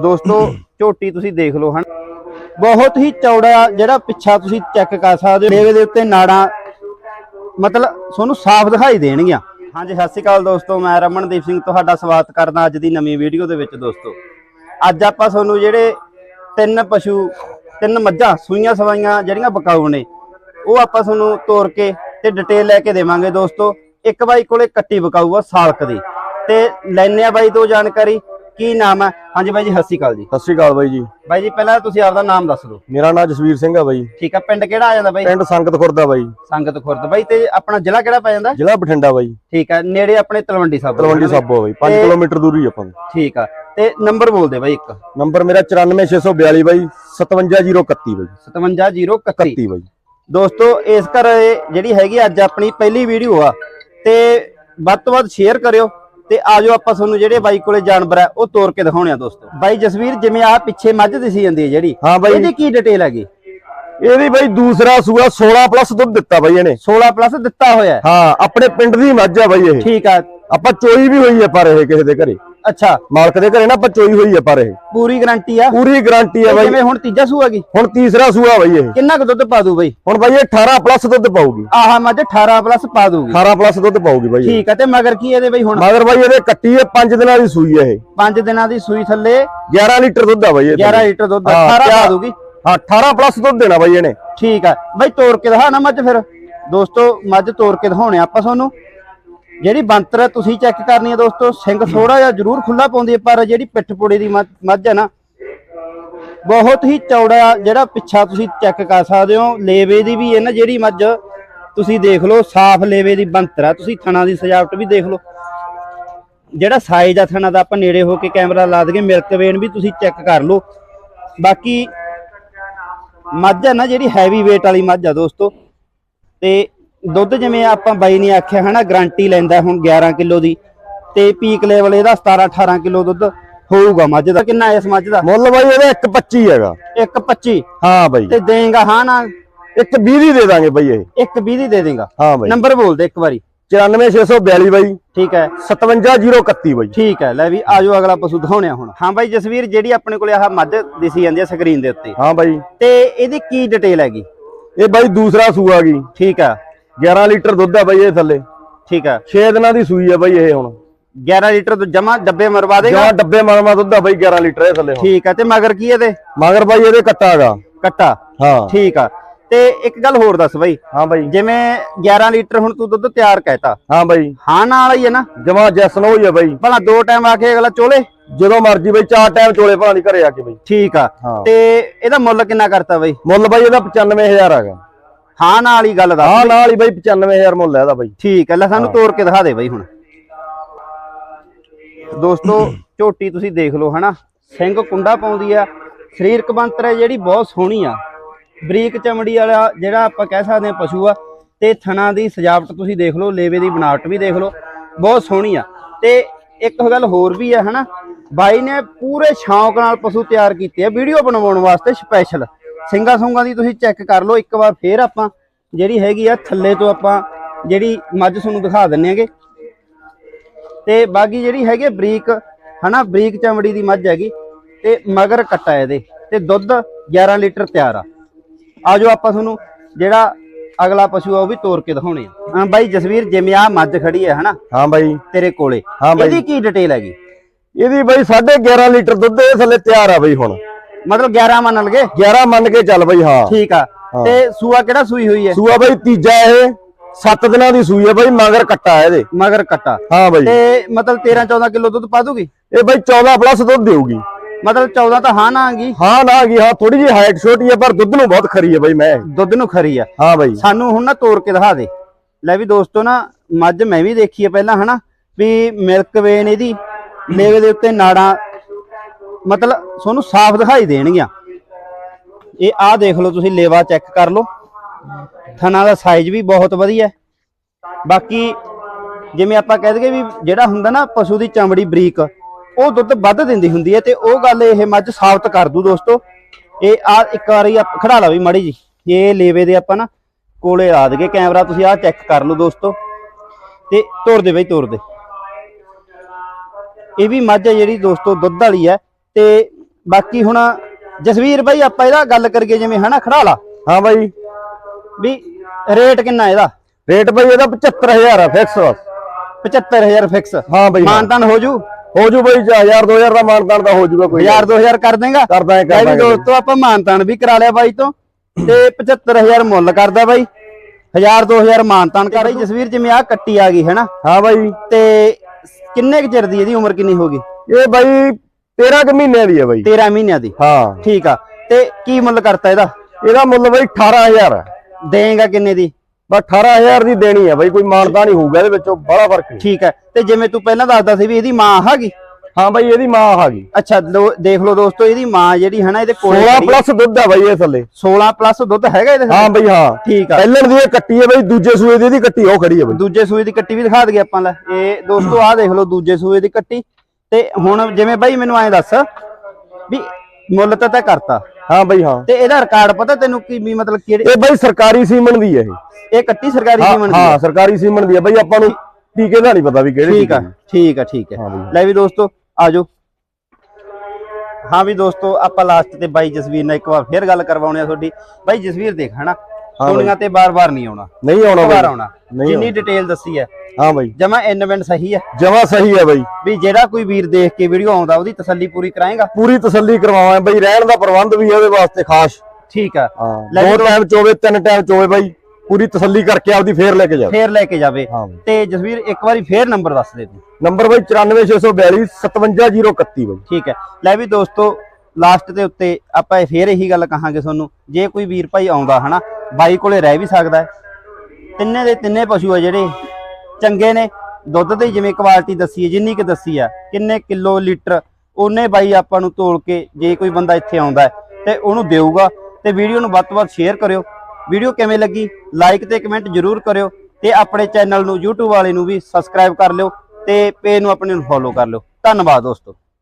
ਦੋਸਤੋ, ਝੋਟੀ ਤੁਸੀਂ ਦੇਖ ਲਓ ਹਨ। ਬਹੁਤ ਹੀ ਚੌੜਾ ਜਿਹੜਾ ਪਿੱਛਾ ਤੁਸੀਂ ਚੈੱਕ ਕਰ ਸਕਦੇ ਹੋ। ਲੇਵੇ ਦੇ ਉੱਤੇ ਨਾੜਾਂ, ਮਤਲਬ ਤੁਹਾਨੂੰ ਸਾਫ਼ ਦਿਖਾਈ ਦੇਣਗੀਆਂ। ਹਾਂਜੀ, ਸਤਿ ਸ਼੍ਰੀ ਅਕਾਲ ਦੋਸਤੋ, ਮੈਂ ਰਮਨਦੀਪ ਸਿੰਘ ਤੁਹਾਡਾ ਸਵਾਗਤ ਕਰਦਾ ਅੱਜ ਦੀ ਨਵੀਂ ਵੀਡੀਓ ਦੇ ਵਿੱਚ ਦੋਸਤੋ। ਅੱਜ ਆਪਾਂ ਤੁਹਾਨੂੰ ਜਿਹੜੇ ਤਿੰਨ ਪਸ਼ੂ, ਤਿੰਨ ਮੱਝਾਂ, ਸੂਈਆਂ ਸਵਾਈਆਂ ਜਿਹੜੀਆਂ ਬਕਾਊ ਨੇ, ਉਹ ਆਪਾਂ ਤੁਹਾਨੂੰ ਤੋਰ ਕੇ ਤੇ ਡਿਟੇਲ ਲੈ ਕੇ ਦੇਵਾਂਗੇ ਦੋਸਤੋ। ਇੱਕ ਬਾਈ ਕੋਲੇ ਕੱਟੀ ਬਕਾਊ ਆ ਸਾਲਕ ਦੀ। ਤੇ ਲੈਣੇ ਆ ਬਾਈ ਤੋਂ ਜਾਣਕਾਰੀ। ਕੀ ਨਾਮ ਹੈ? ਹਾਂਜੀ ਬਾਈ ਜੀ ਸਤਿ ਸ਼੍ਰੀ ਅਕਾਲ ਜੀ। ਸਤਿ ਸ਼੍ਰੀ ਅਕਾਲ ਬਾਈ ਜੀ। ਬਾਈ ਜੀ ਪਹਿਲਾਂ ਤੁਸੀਂ ਆਪਦਾ ਨਾਮ ਦੱਸ ਦਿਓ। ਮੇਰਾ ਨਾਮ ਜਸਵੀਰ ਸਿੰਘ ਆ ਬਾਈ। ਠੀਕ ਆ ਪਿੰਡ ਕਿਹੜਾ ਆ ਜਾਂਦਾ ਬਾਈ? ਪਿੰਡ ਸੰਗਤ ਖੁਰਦਾ ਬਾਈ। ਸੰਗਤ ਖੁਰਦ। ਬਾਈ ਤੇ ਆਪਣਾ ਜ਼ਿਲ੍ਹਾ ਕਿਹੜਾ ਪੈ ਜਾਂਦਾ? ਜ਼ਿਲ੍ਹਾ ਬਠਿੰਡਾ ਬਾਈ। ਠੀਕ ਆ ਨੇੜੇ ਆਪਣੇ ਤਲਵੰਡੀ ਸਾਬੋ ਤਲਵੰਡੀ ਸਾਬੋ ਬਾਈ। 5 ਤੇ- ਕਿਲੋਮੀਟਰ ਦੂਰੀ ਆਪਾਂ ਠੀਕ ਆ ਤੇ ਨੰਬਰ ਬੋਲ ਦੇ ਬਾਈ ਇੱਕ। ਨੰਬਰ ਮੇਰਾ 94642 ਬਾਈ 57031 ਬਾਈ। 57031 31 ਬਾਈ। ਦੋਸਤੋ ਇਸ ਘਰ ਜਿਹੜੀ ਹੈਗੀ ਅੱਜ ਆਪਣੀ ਪਹਿਲੀ ਵੀਡੀਓ ਆ। ਤੇ ਵੱਧ ਤੋਂ ਵੱਧ ਸ਼ੇਅਰ ਕਰਿਓ। ਤੇ ਆਜੋ ਆਪਾਂ ਤੁਹਾਨੂੰ ਜਿਹੜੇ ਬਾਈ ਕੋਲੇ ਜਾਨਵਰ ਆ ਉਹ ਤੋਰ ਕੇ ਦਿਖਾਉਣੇ ਆ ਦੋਸਤੋ। ਬਾਈ ਜਸਵੀਰ ਜਿਵੇਂ ਆ ਪਿੱਛੇ ਮੱਝ ਦਿਸੀ ਜਾਂਦੀ ਹੈ ਜਿਹੜੀ ਹਾਂ ਬਾਈ। ਇਹਦੀ ਕੀ ਡਿਟੇਲ ਹੈਗੀ? ਇਹਦੀ ਬਾਈ ਦੂਸਰਾ ਸੂਆ 16 ਪਲੱਸ ਦੁੱਧ ਦਿੱਤਾ ਬਾਈ ਇਹਨੇ। 16 ਪਲੱਸ ਦਿੱਤਾ ਹੋਇਆ ਹੈ। ਹਾਂ ਆਪਣੇ ਪਿੰਡ ਦੀ ਮੱਝ ਆ ਬਾਈ ਇਹ। ਠੀਕ ਆ। ਆਪਾਂ ਚੋਈ ਵੀ ਹੋਈ ਹੈ ਪਰ ਇਹ ਕਿਸੇ ਦੇ ਘਰੇ। ਅੱਛਾ ਮਾਲਕ ਦੇ ਘਰੇ ਨਾ ਆਪਾਂ ਚੋਈ ਹੋਈ ਹੈ ਪਰ ਇਹ। ਪੂਰੀ ਗਾਰੰਟੀ ਆ? ਪੂਰੀ ਗਾਰੰਟੀ ਹੈ ਬਾਈ। ਜਿਵੇਂ ਹੁਣ ਤੀਜਾ ਸੂਆ ਗਈ ਹੁਣ ਤੀਸਰਾ ਸੂਆ ਬਾਈ ਇਹ। ਕਿੰਨਾ ਕੁ ਦੁੱਧ ਪਾ ਦੂ ਬਾਈ? ਹੁਣ ਬਾਈ ਇਹ 18 ਪਲੱਸ ਦੁੱਧ ਪਾਊਗੀ। ਆਹ ਮੱਝ 18 ਪਲੱਸ ਪਾ ਦੂਗੀ। 18 ਪਲੱਸ ਦੁੱਧ ਪਾਊਗੀ ਬਾਈ। ਠੀਕ ਆ ਤੇ ਮਗਰ ਕੀ ਇਹਦੇ ਬਈ ਹੁਣ? ਮਗਰ ਬਾਈ ਇਹਦੇ ਕੱਟੀ ਹੈ 5 ਦਿਨਾਂ ਦੀ ਸੂਈ ਹੈ ਇਹ। 5 ਦਿਨਾਂ ਦੀ ਸੂਈ ਥੱਲੇ। 11 ਲੀਟਰ ਦੁੱਧ ਆ ਬਾਈ ਇਹ 11 ਲੀਟਰ ਦੁੱਧ ਹਾਂ, 18 ਕਿਆ- ਪਾ ਦੂਗੀ। ਹਾਂ 18 ਪਲੱਸ ਦੁੱਧ ਦੇਣਾ ਬਾਈ ਇਹਨੇ। ਠੀਕ ਆ। ਬਈ ਤੋੜ ਕੇ ਦਿਖਾ ਨਾ ਮੱਝ ਫਿਰ। ਦੋਸਤੋ ਮੱਝ ਤੋੜ ਕੇ ਦਿਖਾਉਣੇ ਆ ਆਪਾਂ ਤੁਹਾਨੂੰ। ਜਿਹੜੀ ਬੰਤਰ ਹੈ ਤੁਸੀਂ ਚੈੱਕ ਕਰਨੀ ਹੈ ਦੋਸਤੋ, ਸਿੰਘ ਥੋੜਾ ਜਿਹਾ ਜ਼ਰੂਰ ਖੁੱਲਾ ਪਾਉਂਦੀ ਹੈ ਪਰ ਜਿਹੜੀ ਪਿੱਠ ਪੋੜੇ ਦੀ ਮੱਝ ਮੱਝ ਹੈ ਨਾ, ਬਹੁਤ ਹੀ ਚੌੜਾ ਜਿਹੜਾ ਪਿੱਛਾ ਤੁਸੀਂ ਚੈੱਕ ਕਰ ਸਕਦੇ ਹੋ। ਲੇਵੇ ਦੀ ਵੀ ਹੈ ਨਾ ਜਿਹੜੀ ਮੱਝ, ਤੁਸੀਂ ਦੇਖ ਲਓ, ਸਾਫ਼ ਲੇਵੇ ਦੀ ਬੰਤਰ ਆ। ਤੁਸੀਂ ਥਣਾ ਦੀ ਸਜਾਵਟ ਵੀ ਦੇਖ ਲਓ। ਜਿਹੜਾ ਸਾਈਜ਼ ਆ ਥਣਾ ਦਾ, ਆਪਾਂ ਨੇੜੇ ਹੋ ਕੇ ਕੈਮਰਾ ਲਾ ਦਈਏ, ਮਿਲਕ ਵੇਨ ਵੀ ਤੁਸੀਂ ਚੈੱਕ ਕਰ ਲਓ। ਬਾਕੀ ਮੱਝ ਹੈ ਨਾ, ਜਿਹੜੀ ਹੈਵੀ weight ਵਾਲੀ ਮੱਝ ਆ ਦੋਸਤੋ, ਤੇ ਦੁੱਧ ਜਿਵੇਂ ਆਪਾਂ ਬਾਈ ਨੇ ਆਖਿਆ ਹਨਾ ਗਾਰੰਟੀ ਲੈਂਦਾ ਹੁਣ 11 ਕਿਲੋ ਦੀ ਤੇ ਪੀਕ ਲੈਵਲ ਇਹਦਾ 17 18 ਕਿਲੋ ਦੁੱਧ ਹੋਊਗਾ ਮੱਝ ਦਾ। ਕਿੰਨਾ ਇਸ ਮੱਝ ਦਾ? ਮੁੱਲ ਬਾਈ ਇਹਦਾ 1.25 ਹੈਗਾ। 1.25 ਹਾਂ ਬਾਈ। ਤੇ ਦੇਂਗਾ ਹਾਂ ਨਾ? 1.20 ਦੀ ਦੇ ਦਾਂਗੇ ਬਾਈ ਇਹ। 1.20 ਦੀ ਦੇ ਦੇਂਗਾ। ਹਾਂ ਬਾਈ। ਨੰਬਰ ਬੋਲ ਦੇ ਇੱਕ ਵਾਰੀ। 94642 ਬਾਈ। ਠੀਕ ਹੈ। 57031 ਬਾਈ। ਠੀਕ ਹੈ। ਲੈ ਵੀ ਆਜੋ ਅਗਲਾ ਪਸ਼ੂ ਦਿਖਾਉਣੇ ਆ ਹੁਣ। ਹਾਂ ਬਾਈ ਜਸਵੀਰ ਜਿਹੜੀ ਆਪਣੇ ਕੋਲੇ ਆਹ ਮੱਝ ਦਿਸੀ ਜਾਂਦੀ ਹੈ ਸਕਰੀਨ ਦੇ ਉੱਤੇ। ਹਾਂ ਬਾਈ। ਤੇ ਇਹਦੀ ਕੀ ਡਿਟੇਲ ਹੈਗੀ? ਇਹ ਬਾਈ ਦੂਸਰਾ ਸੂਆ ਗਈ ਠੀਕ ਆ 11 ਲੀਟਰ ਦੁੱਧ ਆ ਬਾਈ ਇਹ ਥੱਲੇ। ਠੀਕ ਆ। 6 ਦਿਨਾਂ ਦੀ ਸੂਈ ਆ ਬਾਈ ਇਹ ਹੁਣ। 11 ਲੀਟਰ ਤੋਂ ਜਮਾ ਡੱਬੇ ਮਰਵਾ ਦੇਗਾ? ਜਾਂ ਡੱਬੇ ਮਲਮਾ ਦੁੱਧ ਆ ਬਾਈ 11 ਲੀਟਰ ਇਹ ਥੱਲੇ ਠੀਕ ਆ ਤੇ ਮਗਰ ਕੀ ਇਹਦੇ? ਮਗਰ ਬਾਈ ਇਹਦੇ ਕੱਟਾ ਹੈਗਾ। ਕੱਟਾ? ਹਾਂ। ਠੀਕ ਆ। ਤੇ ਇੱਕ ਗੱਲ ਹੋਰ ਦੱਸ ਬਈ। ਹਾਂ ਬਾਈ। ਜਿਵੇਂ 11 ਲੀਟਰ ਹੁਣ ਤੂੰ ਦੁੱਧ ਤਿਆਰ ਕਹਿਤਾ। ਹਾਂ ਬਾਈ। ਹਾਂ ਨਾਲ ਹੀ ਹੈ ਨਾ? ਜਮਾ ਜੈਸਨ ਹੋਈ ਆ ਬਾਈ। ਭਲਾ ਦੋ ਟਾਈਮ ਆ ਕੇ ਅਗਲਾ ਚੋਲੇ? ਜਦੋਂ ਮਰਜ਼ੀ ਬਾਈ ਚਾਰ ਟਾਈਮ ਚੋਲੇ ਭਾਂ ਦੀ ਘਰੇ ਆ ਕੇ ਬਾਈ। ਠੀਕ ਆ। ਹਾਂ। ਤੇ ਇਹਦਾ ਮੁੱਲ ਕਿੰਨਾ ਕਰਤਾ ਬਈ? ਮੁੱਲ ਬਾਈ ਇਹਦਾ 95000 ਹੈਗਾ ਹਾਂ ਨਾਲ ਹੀ ਗੱਲ ਦੱਸ ਹਾਂ ਨਾਲ ਹੀ ਬਾਈ 95000 ਮੁੱਲ ਹੈ ਇਹਦਾ ਬਾਈ। ਠੀਕ ਹੈ ਲੈ ਸਾਨੂੰ ਤੋੜ ਕੇ ਦਿਖਾ ਦੇ ਬਈ ਹੁਣ। ਦੋਸਤੋ ਝੋਟੀ ਤੁਸੀਂ ਦੇਖ ਲਓ ਹਨਾ? ਸਿੰਘ ਕੁੰਡਾ ਪਾਉਂਦੀ ਆ। ਸਰੀਰਕ ਬੰਤਰ ਹੈ ਜਿਹੜੀ ਬਹੁਤ ਸੋਹਣੀ ਆ। ਬਰੀਕ ਚਮੜੀ ਵਾਲਾ ਜਿਹੜਾ ਆਪਾਂ ਕਹਿ ਸਕਦੇ ਆ ਪਸ਼ੂ ਆ। ਤੇ ਥਣਾ ਦੀ ਸਜਾਵਟ ਤੁਸੀਂ ਦੇਖ ਲਓ ਲੇਵੇ ਦੀ ਬਣਾਵਟ ਵੀ ਦੇਖ ਲਓ। ਬਹੁਤ ਸੋਹਣੀ ਆ। ਤੇ ਇੱਕ ਗੱਲ ਹੋਰ ਵੀ ਆ ਹਨਾ? ਬਾਈ ਨੇ ਪੂਰੇ ਸ਼ੌਂਕ ਨਾਲ ਪਸ਼ੂ ਤਿਆਰ ਕੀਤੇ ਆ। ਵੀਡੀਓ ਬਣਾਉਣ ਵਾਸਤੇ ਸਪੈਸ਼ਲ ਸਿੰਘਾਂ ਸੁੰਗਾਂ ਦੀ ਤੁਸੀਂ ਚੈੱਕ ਕਰ ਲਓ ਇੱਕ ਵਾਰ ਫੇਰ ਆਪਾਂ ਜਿਹੜੀ ਹੈਗੀ ਆ ਥੱਲੇ ਤੋਂ ਆਪਾਂ ਜਿਹੜੀ ਮੱਝ ਤੁਹਾਨੂੰ ਦਿਖਾ ਦਿੰਨੇ ਆਗੇ ਤੇ ਬਾਕੀ ਜਿਹੜੀ ਹੈਗੀ ਬਰੀਕ ਹਨਾ ਬਰੀਕ ਚਮੜੀ ਦੀ ਮੱਝ ਹੈਗੀ ਤੇ ਮਗਰ ਕੱਟਾ ਇਹਦੇ ਤੇ ਦੁੱਧ 11 ਲੀਟਰ ਤਿਆਰ ਆ। ਆਜੋ ਆਪਾਂ ਤੁਹਾਨੂੰ ਜਿਹੜਾ ਅਗਲਾ ਪਸ਼ੂ ਆ ਉਹ ਵੀ ਤੋਰ ਕੇ ਦਿਖਾਉਣੇ ਆ। ਹਾਂ ਬਾਈ ਜਸਵੀਰ ਜਿਵੇਂ ਆ ਮੱਝ ਖੜੀ ਹੈ ਹਨਾ? ਹਾਂ ਬਾਈ। ਤੇਰੇ ਕੋਲੇ। ਇਹਦੀ ਕੀ ਡਿਟੇਲ ਹੈਗੀ? ਇਹਦੀ ਬਾਈ 11.5 ਲੀਟਰ ਦੁੱਧ ਇਹ ਥੱਲੇ ਤਿਆਰ ਆ ਬਾਈ ਹੁਣ। ਮਤਲਬ 11 ਮੰਨ ਲਗੇ? 11 ਮੰਨ ਕੇ ਚੱਲ ਬਾਈ ਹਾਂ। ਠੀਕ ਆ। ਹਾਂ। ਤੇ ਸੂਆ ਕਿਹੜਾ ਸੂਈ ਹੋਈ ਹੈ? ਸੂਆ ਬਾਈ ਤੀਜਾ ਇਹ 7 ਦਿਨਾਂ ਦੀ ਸੂਈ ਹੈ ਬਾਈ ਮਗਰ ਕੱਟਾ ਇਹਦੇ। ਮਗਰ ਕੱਟਾ। ਹਾਂ ਬਾਈ। ਤੇ ਮਤਲਬ 13 14 ਕਿਲੋ ਦੁੱਧ ਪਾ ਦੂਗੀ? ਇਹ ਬਾਈ 14 ਪਲੱਸ ਦੁੱਧ ਦੇਊਗੀ। ਮਤਲਬ 14 ਤਾਂ ਹਾਂ ਨਾ ਆਂਗੀ ਹਾਂ ਨਾ ਗਈ ਹਾਂ ਥੋੜੀ ਜਿਹੀ ਹਾਈਟ ਛੋਟੀ ਹੈ ਪਰ ਦੁੱਧ ਨੂੰ ਬਹੁਤ ਖਰੀ ਹੈ ਬਾਈ ਮੈਂ। ਦੁੱਧ ਨੂੰ ਖਰੀ ਆ। ਹਾਂ ਬਾਈ। ਸਾਨੂੰ ਹੁਣ ਨਾ ਤੋੜ ਕੇ ਦਿਖਾ ਦੇ। ਲੈ ਵੀ ਦੋਸਤੋ ਨਾ ਮੱਝ ਮੈਂ ਵੀ ਦੇਖੀ ਆ ਪਹਿਲਾਂ ਹਨਾ? ਵੀ ਮਿਲਕ ਵੇਨ ਇਹਦੀ ਲੇਵੇ ਦੇ ਉੱਤੇ ਨਾੜਾਂ ਮਤਲਬ ਤੁਹਾਨੂੰ ਸਾਫ਼ ਦਿਖਾਈ ਦੇਣਗੀਆਂ। ਇਹ ਆਹ ਦੇਖ ਲਓ ਤੁਸੀਂ, ਲੇਵਾ ਚੈੱਕ ਕਰ ਲਓ। ਥਣਾ ਦਾ ਸਾਈਜ਼ ਵੀ ਬਹੁਤ ਵਧੀਆ ਬਾਕੀ ਜਿਵੇਂ ਆਪਾਂ ਕਹਿ ਦਈਏ ਵੀ ਜਿਹੜਾ ਹੁੰਦਾ ਨਾ ਪਸ਼ੂ ਦੀ ਚਮੜੀ ਬਰੀਕ, ਉਹ ਦੁੱਧ ਵੱਧ ਦਿੰਦੀ ਹੁੰਦੀ ਹੈ ਤੇ ਉਹ ਗੱਲ ਇਹ ਮੱਝ ਸਾਬਤ ਕਰ ਦੂ ਦੋਸਤੋ। ਇਹ ਆ ਇੱਕ ਵਾਰੀ ਆਪ- ਖੜਾ ਲਾ ਵੀ ਮਾੜੀ ਜੀ। ਇਹ ਲੇਵੇ ਦੇ ਆਪਾਂ ਨਾ ਕੋਲੇ ਲਾ ਦਈਏ। ਕੈਮਰਾ ਤੁਸੀਂ ਆਹ ਚੈੱਕ ਕਰ ਲਓ ਦੋਸਤੋ। ਤੇ ਤੋੜ ਦੇ ਬਈ ਤੋੜ ਦੇ ਇਹ ਵੀ ਮੱਝ ਹੈ ਜਿਹੜੀ ਦੋਸਤੋ ਦੁੱਧ ਵਾਲੀ ਹੈ। ਤੇ ਬਾਕੀ ਹੁਣ ਜਸਵੀਰ ਬਾਈ ਆਪਾਂ ਇਹਦਾ ਗੱਲ ਕਰੀਏ ਜਿਵੇਂ ਹਨਾ ਖੜਾ ਲਾ ਹਾਂ ਬਾਈ। ਵੀ ਰੇਟ ਕਿੰਨਾ ਇਹਦਾ? ਰੇਟ ਬਾਈ ਇਹਦਾ 75000 ਆ ਫਿਕਸ ਬਸ। 75000 ਫਿਕਸ ਹਾਂ ਬਾਈ ਹਾਂ। ਮਾਨਤਾਨ ਹੋ ਜੂ? ਹੋ ਜੂ ਬਾਈ 1000 2000 ਦਾ ਮਾਨਦਾਨ ਦਾ ਹੋ ਜੂਗਾ ਕੋਈ। 1000 2000 ਕਰ ਦੇਗਾ? ਕਰਦਾ ਹੈ ਕਰਦਾ ਦੋਸਤੋ ਆਪਾਂ ਮਾਨਤਾਨ ਵੀ ਕਰਾ ਲਿਆ ਬਾਈ ਤੋਂ। ਤੇ 75000 ਮੁੱਲ ਕਰਦਾ ਬਾਈ। 1000 2000 ਮਾਨਤਾਨ ਕਰ ਰਹੀ ਜਸਵੀਰ ਜਿਵੇਂ ਆ ਕੱਟੀ ਆ ਗਈ ਹੈਨਾ? ਹਾਂ ਬਾਈ। ਤੇ ਕਿੰਨੇ ਕੁ ਚਿਰ ਦੀ ਇਹਦੀ ਉਮਰ ਕਿੰਨੀ ਹੋ ਗਈ? ਇਹ ਬਾਈ 13 ਕੁ ਮਹੀਨਿਆਂ ਦੀ ਹੈ ਬਾਈ। 13 ਮਹੀਨਿਆਂ ਦੀ। ਹਾਂ। ਠੀਕ ਆ। ਤੇ ਕੀ ਮੁੱਲ ਕਰਤਾ ਇਹਦਾ? ਇਹਦਾ ਮੁੱਲ ਬਾਈ 18000 ਹੈ ਦੇਗਾ ਕਿੰਨੇ ਦੀ? ਬਸ 18000 ਦੀ ਦੇਣੀ ਹੈ ਬਾਈ ਕੋਈ ਮਾਨਦਾਨ ਨਹੀਂ ਹੋਊਗਾ ਇਹਦੇ ਵਿੱਚੋਂ ਬੜਾ ਫ਼ਰਕ ਨਹੀਂ ਠੀਕ ਹੈ ਤੇ ਜਿਵੇਂ ਤੂੰ ਪਹਿਲਾਂ ਦੱਸਦਾ ਸੀ ਵੀ ਇਹਦੀ ਮਾਂ ਹੈਗੀ? ਹਾਂ ਬਾਈ ਇਹਦੀ ਮਾਂ ਗਈ ਅੱਛਾ ਦੇਖ ਲਓ ਦੋਸਤੋ ਇਹਦੀ ਮਾਂ ਜਿਹੜੀ ਹੈ ਨਾ ਇਹਦੇ ਕੋਲ 16 ਪਲੱਸ ਦੁੱਧ ਹੈ ਬਾਈ ਇਹ ਥੱਲੇ। 16 ਪਲੱਸ ਦੁੱਧ ਹੈਗਾ ਇਹਦੇ ਹਾਂ ਬਾਈ ਹਾਂ। ਠੀਕ ਆ। ਪਹਿਲਣ ਦੀ ਇਹ ਕੱਟੀ ਹੈ ਬਾਈ ਦੂਜੇ ਸੂਏ ਦੀ ਇਹਦੀ ਕੱਟੀ ਉਹ ਖੜੀ ਹੈ ਬਾਈ। ਦੂਜੇ ਸੂਏ ਦੀ ਕੱਟੀ ਵੀ ਦਿਖਾ ਦਈਏ ਆਪਾਂ ਲੈ। ਇਹ ਦੋਸਤੋ ਆਹ ਦੇਖ ਲਓ ਦੂਜੇ ਸੂਏ ਦੀ ਕੱਟੀ। ਤੇ ਹੁਣ ਜਿਵੇਂ ਬਾਈ ਮੈਨੂੰ ਐਂ ਦੱਸ ਵੀ ਮੁੱਲ ਤਾਂ ਤੈਂ ਕਰਤਾ। ਹਾਂ ਬਾਈ ਹਾਂ। ਤੇ ਇਹਦਾ ਰਿਕਾਰਡ ਪਤਾ ਤੈਨੂੰ ਕੀ ਵੀ ਮਤਲਬ ਕਿਹੜੇ ਇਹ ਬਾਈ ਸਰਕਾਰੀ ਸੀਮਨ ਦੀ ਹੈ ਇਹ। ਇਹ ਕੱਟੀ ਸਰਕਾਰੀ ਸੀਮਨ ਦੀ ਹਾਂ। ਸਰਕਾਰੀ ਸੀਮਨ ਦੀ ਹੈ ਬਾਈ ਆਪਾਂ ਨੂੰ ਟੀਕੇ ਦਾ ਨਹੀਂ ਪਤਾ ਵੀ ਕਿਹੜੇ ਠੀਕ ਆ। ਠੀਕ ਆ ਠੀਕ ਹਾਂ। ਲੈ ਵੀ ਦੋਸਤੋ ਆਜੋ। ਹਾਂ ਵੀ ਦੋਸਤੋ ਆਪਾਂ ਲਾਸਟ ਤੇ ਬਾਈ ਜਸਵੀਰ ਨਾਲ ਇੱਕ ਵਾਰ ਫੇਰ ਗੱਲ ਕਰਵਾਉਣੀ ਆ ਤੁਹਾਡੀ। ਬਾਈ ਜਸਵੀਰ ਦੇਖ ਹਨਾ? ਹਾਂ। ਦੁਨੀਆ ਤੇ ਬਾਰ-ਬਾਰ ਨਹੀਂ ਆਉਣਾ। ਨਹੀਂ ਆਉਣਾ ਬਾਈ। ਆਉਣਾ। ਜਿੰਨੀ ਡਿਟੇਲ ਦੱਸੀ ਹੈ? ਹਾਂ ਬਾਈ। ਜਮਾ ਇਨਵੈਂਟ ਸਹੀ ਹੈ? ਜਮਾ ਸਹੀ ਹੈ ਬਾਈ। ਵੀ ਜਿਹੜਾ ਕੋਈ ਵੀਰ ਦੇਖ ਕੇ ਵੀਡੀਓ ਆਉਂਦਾ ਉਹਦੀ ਤਸੱਲੀ ਪੂਰੀ ਕਰਾਏਗਾ? ਪੂਰੀ ਤਸੱਲੀ ਕਰਵਾਵਾਂ। ਬਾਈ ਰਹਿਣ ਦਾ ਪ੍ਰਬੰਧ ਵੀ ਉਹਦੇ ਵਾਸਤੇ ਖਾਸ। ਠੀਕ ਹਾਂ। ਦੋ ਟਾਈਮ ਚੋਵੇ ਤਿੰਨ ਟਾਈਮ ਚੋਵੇ ਬਾਈ। ਪੂਰੀ ਤਸੱਲੀ ਕਰਕੇ ਆਪਦੀ ਫੇਰ ਲੈ ਕੇ ਜਾਓ ਫੇਰ ਲੈ ਕੇ ਜਾਵੇ। ਤੇ ਜਸਵੀਰ ਇੱਕ ਵਾਰੀ ਫੇਰ ਨੰਬਰ ਦੱਸ ਦੇ ਤੂੰ। ਨੰਬਰ ਬਾਈ 94642 57031 ਬਾਈ। ਠੀਕ ਹੈ। ਲੈ ਵੀ ਦੋਸਤੋ ਲਾਸਟ ਦੇ ਉੱਤੇ ਆਪਾਂ ਇਹ ਫੇਰ ਇਹੀ ਗੱਲ ਕਹਾਂਗੇ ਤੁਹਾਨੂੰ। ਜੇ ਕੋਈ ਵੀਰ ਭਾਈ ਆਉਂਦਾ ਹਨਾ ਬਾਈ ਕੋਲੇ ਰਹਿ ਵੀ ਸਕਦਾ ਹੈ। ਤਿੰਨੇ ਦੇ ਤਿੰਨੇ ਪਸ਼ੂ ਆ ਜਿਹੜੇ। ਚੰਗੇ ਨੇ। ਦੁੱਧ ਦੀ ਜਿਵੇਂ ਕੁਆਲਿਟੀ ਦੱਸੀ ਹੈ, ਜਿੰਨੀ ਕਿ ਦੱਸੀ ਆ। ਕਿੰਨੇ ਕਿਲੋ, ਲੀਟਰ, ਉਹਨੇ ਬਾਈ ਆਪਾਂ ਨੂੰ ਤੋਲ ਕੇ ਜੇ ਕੋਈ ਬੰਦਾ ਇੱਥੇ ਆਉਂਦਾ ਹੈ, ਤੇ ਉਹਨੂੰ ਦੇਊਗਾ। ਤੇ ਵੀਡੀਓ ਨੂੰ ਵੱਧ ਤੋਂ ਵੱਧ ਸ਼ੇਅਰ ਕਰਿਓ। ਵੀਡੀਓ ਕਿਵੇਂ ਲੱਗੀ? ਲਾਈਕ ਤੇ ਕਮੈਂਟ ਜਰੂਰ ਕਰਿਓ। ਤੇ ਆਪਣੇ ਚੈਨਲ ਨੂੰ, YouTube ਵਾਲੇ ਨੂੰ ਵੀ ਸਬਸਕ੍ਰਾਈਬ ਕਰ ਲਿਓ। ਤੇ ਪੇਜ ਨੂੰ ਆਪਣੇ ਨੂੰ ਫੋਲੋ ਕਰ ਲਿਓ। ਧੰਨਵਾਦ ਦੋਸਤੋ।